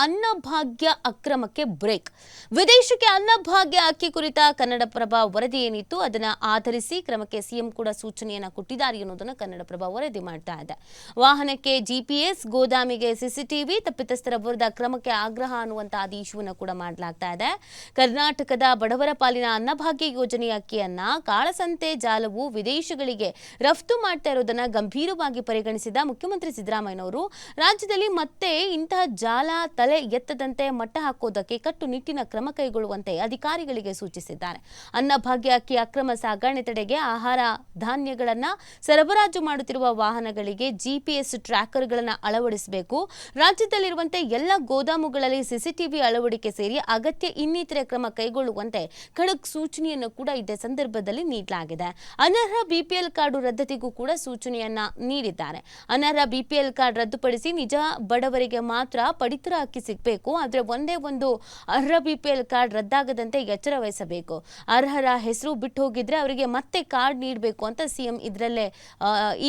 Annabhagya ಅಕ್ರಮಕ್ಕೆ break. ವಿದೇಶಕ್ಕೆ ಅನ್ನಭಾಗ್ಯ ಅಕ್ಕಿ ಕುರಿತ ಕನ್ನಡಪ್ರಭ ವರದಿ ಏನಿತ್ತು ಅದನ್ನ ಆಧರಿಸಿ ಕ್ರಮಕ್ಕೆ ಸಿಎಂ ಕೂಡ ಸೂಚನೆಯನ್ನ ಕೊಟ್ಟಿದ್ದಾರೆ ಅನ್ನೋದನ್ನ ಕನ್ನಡಪ್ರಭ ವರದಿ ಮಾಡ್ತಾ ಇದೆ. ವಾಹನಕ್ಕೆ ಜಿಪಿಎಸ್ ಗೋದಾಮಿಗೆ ಸಿಸಿಟಿವಿ ತಪ್ಪಿತಸ್ಥರ ವಿರುದ್ಧ ಕ್ರಮಕ್ಕೆ ಆಗ್ರಹ ಅನ್ನುವಂತಹ ಆದೇಶವನ್ನು ಕೂಡ ಮಾಡಲಾಗ್ತಾ ಇದೆ. ಕರ್ನಾಟಕದ ಬಡವರ ಪಾಲಿನ ಅನ್ನಭಾಗ್ಯ ಯೋಜನೆಯ ಅಕ್ಕಿಯನ್ನ ಕಾಳಸಂತೆ ಜಾಲವು ವಿದೇಶಗಳಿಗೆ ರಫ್ತು ಮಾಡ್ತಾ ಇರೋದನ್ನ ಗಂಭೀರವಾಗಿ ಪರಿಗಣಿಸಿದ ಮುಖ್ಯಮಂತ್ರಿ ಸಿದ್ದರಾಮಯ್ಯನವರು. ರಾಜ್ಯದಲ್ಲಿ ಮತ್ತೆ ಇಂತಹ ಜಾಲ ತಲೆ ಎತ್ತದಂತೆ ಮಟ್ಟ ಹಾಕೋದಕ್ಕೆ ಕಟ್ಟುನಿಟ್ಟಿನ ಕ್ರಮ ಕೈಗೊಳ್ಳುವಂತೆ ಅಧಿಕಾರಿಗಳಿಗೆ ಸೂಚಿಸಿದ್ದಾರೆ. ಅನ್ನಭಾಗ್ಯ ಅಕ್ಕಿ ಅಕ್ರಮ ಸಾಗಣೆ ತಡೆಗೆ ಆಹಾರ ಧಾನ್ಯಗಳನ್ನ ಸರಬರಾಜು ಮಾಡುತ್ತಿರುವ ವಾಹನಗಳಿಗೆ ಜಿಪಿಎಸ್ ಟ್ರ್ಯಾಕರ್ಗಳನ್ನು ಅಳವಡಿಸಬೇಕು. ರಾಜ್ಯದಲ್ಲಿರುವಂತೆ ಎಲ್ಲ ಗೋದಾಮುಗಳಲ್ಲಿ ಸಿಸಿಟಿವಿ ಅಳವಡಿಕೆ ಸೇರಿ ಅಗತ್ಯ ಇನ್ನಿತರೆ ಕ್ರಮ ಕೈಗೊಳ್ಳುವಂತೆ ಖಡಕ್ ಸೂಚನೆಯನ್ನು ಕೂಡ ಇದೇ ಸಂದರ್ಭದಲ್ಲಿ ನೀಡಲಾಗಿದೆ. ಅನರ್ಹ ಬಿಪಿಎಲ್ ಕಾರ್ಡ್ ರದ್ದತಿಗೂ ಕೂಡ ಸೂಚನೆಯನ್ನ ನೀಡಿದ್ದಾರೆ. ಅನರ್ಹ ಬಿಪಿಎಲ್ ಕಾರ್ಡ್ ರದ್ದುಪಡಿಸಿ ನಿಜ ಬಡವರಿಗೆ ಮಾತ್ರ ಪಡಿತರ ಸಿಗಬೇಕು. ಆದರೆ ಒಂದೇ ಒಂದು ಅರ್ಹ ಬಿಪಿಎಲ್ ಕಾರ್ಡ್ ರದ್ದಾಗದಂತೆ ಎಚ್ಚರ ವಹಿಸಬೇಕು. ಅರ್ಹರ ಹೆಸರು ಬಿಟ್ಟು ಹೋಗಿದ್ರೆ ಅವರಿಗೆ ಮತ್ತೆ ಕಾರ್ಡ್ ನೀಡಬೇಕು ಅಂತ ಸಿಎಂ ಇದರಲ್ಲೇ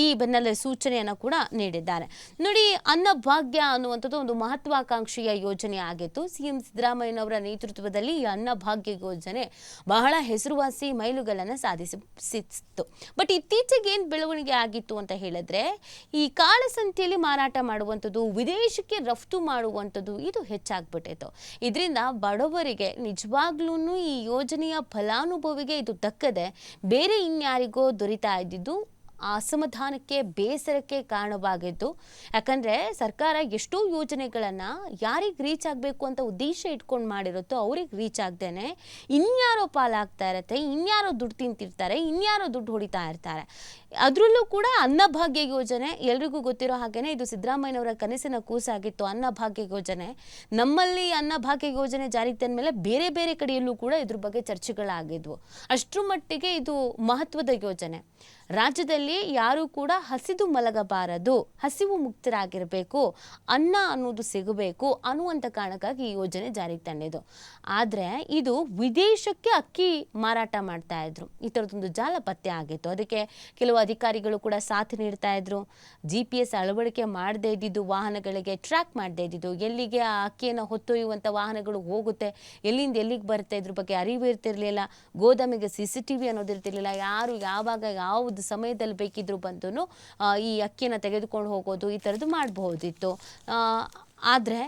ಈ ಬೆನ್ನಲ್ಲೇ ಸೂಚನೆಯನ್ನು ಕೂಡ ನೀಡಿದ್ದಾರೆ. ನೋಡಿ, ಅನ್ನಭಾಗ್ಯ ಅನ್ನುವಂಥದ್ದು ಒಂದು ಮಹತ್ವಾಕಾಂಕ್ಷೆಯ ಯೋಜನೆ ಆಗಿತ್ತು. ಸಿಎಂ ಸಿದ್ದರಾಮಯ್ಯನವರ ನೇತೃತ್ವದಲ್ಲಿ ಈ ಅನ್ನಭಾಗ್ಯ ಯೋಜನೆ ಬಹಳ ಹೆಸರುವಾಸಿ ಮೈಲುಗಲ್ಲನ್ನು ಸಾಧಿಸಿತ್ತು. ಬಟ್ ಇತ್ತೀಚೆಗೆ ಏನು ಬೆಳವಣಿಗೆ ಆಗಿತ್ತು ಅಂತ ಹೇಳಿದ್ರೆ, ಈ ಕಾಳಸಂತೆಯಲ್ಲಿ ಮಾರಾಟ ಮಾಡುವಂಥದ್ದು, ವಿದೇಶಕ್ಕೆ ರಫ್ತು ಮಾಡುವಂಥದ್ದು ಇದು ಹೆಚ್ಚಾಗ್ಬಿಟ್ಟಿತ್ತು. ಇದರಿಂದ ಬಡವರಿಗೆ ನಿಜವಾಗ್ಲೂ ಈ ಯೋಜನೆಯ ಫಲಾನುಭವಿಗೆ ಇದು ದಕ್ಕದೆ ಬೇರೆ ಇನ್ಯಾರಿಗೋ ದೊರೀತಾ ಇದ್ದಿದ್ದು ಅಸಮಾಧಾನಕ್ಕೆ, ಬೇಸರಕ್ಕೆ ಕಾರಣವಾಗಿದ್ದು, ಯಾಕಂದರೆ ಸರ್ಕಾರ ಎಷ್ಟೋ ಯೋಜನೆಗಳನ್ನು ಯಾರಿಗೆ ರೀಚ್ ಆಗಬೇಕು ಅಂತ ಉದ್ದೇಶ ಇಟ್ಕೊಂಡು ಮಾಡಿರುತ್ತೋ ಅವ್ರಿಗೆ ರೀಚ್ ಆಗ್ದೇನೆ ಇನ್ಯಾರೋ ಪಾಲಾಗ್ತಾ ಇರತ್ತೆ, ಇನ್ಯಾರೋ ದುಡ್ಡು ತಿಂತಿರ್ತಾರೆ, ಇನ್ಯಾರೋ ದುಡ್ಡು ಹೊಡಿತಾ ಇರ್ತಾರೆ. ಅದರಲ್ಲೂ ಕೂಡ ಅನ್ನಭಾಗ್ಯ ಯೋಜನೆ, ಎಲ್ರಿಗೂ ಗೊತ್ತಿರೋ ಹಾಗೇನೆ ಇದು ಸಿದ್ದರಾಮಯ್ಯನವರ ಕನಸಿನ ಕೂಸಾಗಿತ್ತು ಅನ್ನಭಾಗ್ಯ ಯೋಜನೆ. ನಮ್ಮಲ್ಲಿ ಅನ್ನಭಾಗ್ಯ ಯೋಜನೆ ಜಾರಿಗೆ ತಂದಮೇಲೆ ಬೇರೆ ಬೇರೆ ಕಡೆಯಲ್ಲೂ ಕೂಡ ಇದ್ರ ಬಗ್ಗೆ ಚರ್ಚೆಗಳಾಗಿದ್ವು. ಅಷ್ಟರ ಮಟ್ಟಿಗೆ ಇದು ಮಹತ್ವದ ಯೋಜನೆ. ರಾಜ್ಯದಲ್ಲಿ ಯಾರೂ ಕೂಡ ಹಸಿದು ಮಲಗಬಾರದು. ಹಸಿವು ಮುಕ್ತರಾಗಿರಬೇಕು. ಅನ್ನ ಅನ್ನೋದು ಸಿಗಬೇಕು ಅನ್ನುವಂಥ ಕಾರಣಕ್ಕಾಗಿ ಈ ಯೋಜನೆ ಜಾರಿಗೆ ತಂದಿದ್ದು. ಆದರೆ ಇದು ವಿದೇಶಕ್ಕೆ ಅಕ್ಕಿ ಮಾರಾಟ ಮಾಡ್ತಾ ಇದ್ರು. ಈ ಥರದೊಂದು ಜಾಲ ಪತ್ತೆ ಆಗಿತ್ತು. ಅದಕ್ಕೆ ಕೆಲವು ಅಧಿಕಾರಿಗಳು ಕೂಡ ಸಾಥ್ ನೀಡ್ತಾ ಇದ್ರು. ಜಿ ಪಿ ಎಸ್ ಅಳವಡಿಕೆ ಮಾಡದೇ ಇದ್ದಿದ್ದು, ವಾಹನಗಳಿಗೆ ಟ್ರ್ಯಾಕ್ ಮಾಡದೇ ಇದ್ದಿದ್ದು. ಎಲ್ಲಿಗೆ ಆ ಅಕ್ಕಿಯನ್ನು ಹೊತ್ತೊಯ್ಯುವಂಥ ವಾಹನಗಳು ಹೋಗುತ್ತೆ, ಎಲ್ಲಿಂದ ಎಲ್ಲಿಗೆ ಬರುತ್ತೆ ಇದ್ರ ಬಗ್ಗೆ ಅರಿವು ಇರ್ತಿರ್ಲಿಲ್ಲ. ಗೋದಾಮಿಗೆ ಸಿ ಸಿ ಟಿ ವಿ ಅನ್ನೋದು ಇರ್ತಿರ್ಲಿಲ್ಲ. ಯಾರು ಯಾವಾಗ, ಯಾವುದು ಸಮಯದಲ್ಲಿ ಬೇಕಿದ್ರು ಬಂದು ಈ ಅಕ್ಕಿಯನ್ನು ತೆಗೆದುಕೊಂಡು ಹೋಗೋದು ಈ ಥರದ್ದು ಮಾಡಬಹುದಿತ್ತು. ಆದರೆ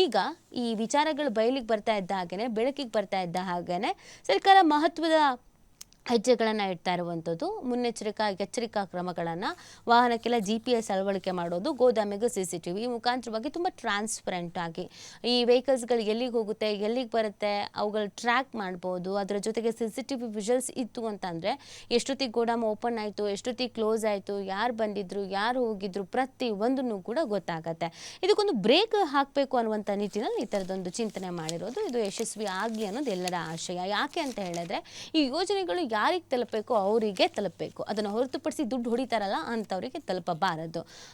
ಈಗ ಈ ವಿಚಾರಗಳು ಬಯಲಿಗೆ ಬರ್ತಾ ಇದ್ದ ಹಾಗೆಯೇ ಬೆಳಕಿಗೆ ಬರ್ತಾ ಇದ್ದ ಹಾಗೆಯೇ ಸರ್ಕಾರ ಮಹತ್ವದ ಹೆಜ್ಜೆಗಳನ್ನು ಇಡ್ತಾ ಇರುವಂಥದ್ದು. ಮುನ್ನೆಚ್ಚರಿಕಾ, ಎಚ್ಚರಿಕಾ ಕ್ರಮಗಳನ್ನು ವಾಹನಕ್ಕೆಲ್ಲ ಜಿ ಪಿ ಎಸ್ ಅಳವಡಿಕೆ ಮಾಡೋದು, ಗೋದಾಮಿಗೂ ಸಿ ಸಿ ಟಿ ವಿ ಮುಖಾಂತರವಾಗಿ ತುಂಬ ಟ್ರಾನ್ಸ್ಪರೆಂಟ್ ಆಗಿ. ಈ ವೆಹಿಕಲ್ಸ್ಗಳು ಎಲ್ಲಿಗೆ ಹೋಗುತ್ತೆ, ಎಲ್ಲಿಗೆ ಬರುತ್ತೆ, ಅವುಗಳು ಟ್ರ್ಯಾಕ್ ಮಾಡ್ಬೋದು, ಅದರ ಜೊತೆಗೆ C C T V visuals ಇತ್ತು ಅಂತಂದರೆ ಎಷ್ಟೊತ್ತಿಗೆ ಗೋಡಾಮ್ ಓಪನ್ ಆಯಿತು, ಎಷ್ಟೊತ್ತಿಗೆ ಕ್ಲೋಸ್ ಆಯಿತು, ಯಾರು ಬಂದಿದ್ರು, ಯಾರು ಹೋಗಿದ್ರು ಪ್ರತಿ ಒಂದನ್ನು ಕೂಡ ಗೊತ್ತಾಗತ್ತೆ. ಇದಕ್ಕೊಂದು ಬ್ರೇಕ್ ಹಾಕಬೇಕು ಅನ್ನುವಂಥ ನಿಟ್ಟಿನಲ್ಲಿ ಈ ಥರದೊಂದು ಚಿಂತನೆ ಮಾಡಿರೋದು. ಇದು ಯಶಸ್ವಿ ಆಗಲಿ ಅನ್ನೋದು ಎಲ್ಲರ ಆಶಯ. ಯಾಕೆ ಅಂತ ಹೇಳಿದ್ರೆ, ಈ ಯೋಜನೆಗಳು ಯಾರಿಗೆ ತಲುಪಬೇಕು ಅವರಿಗೆ ತಲುಪಬೇಕು. ಅದನ್ನು ಹೊರತುಪಡಿಸಿ ದುಡ್ಡು ಹೊಡಿತಾರಲ್ಲ ಅಂಥವರಿಗೆ ತಲುಪಬಾರದು.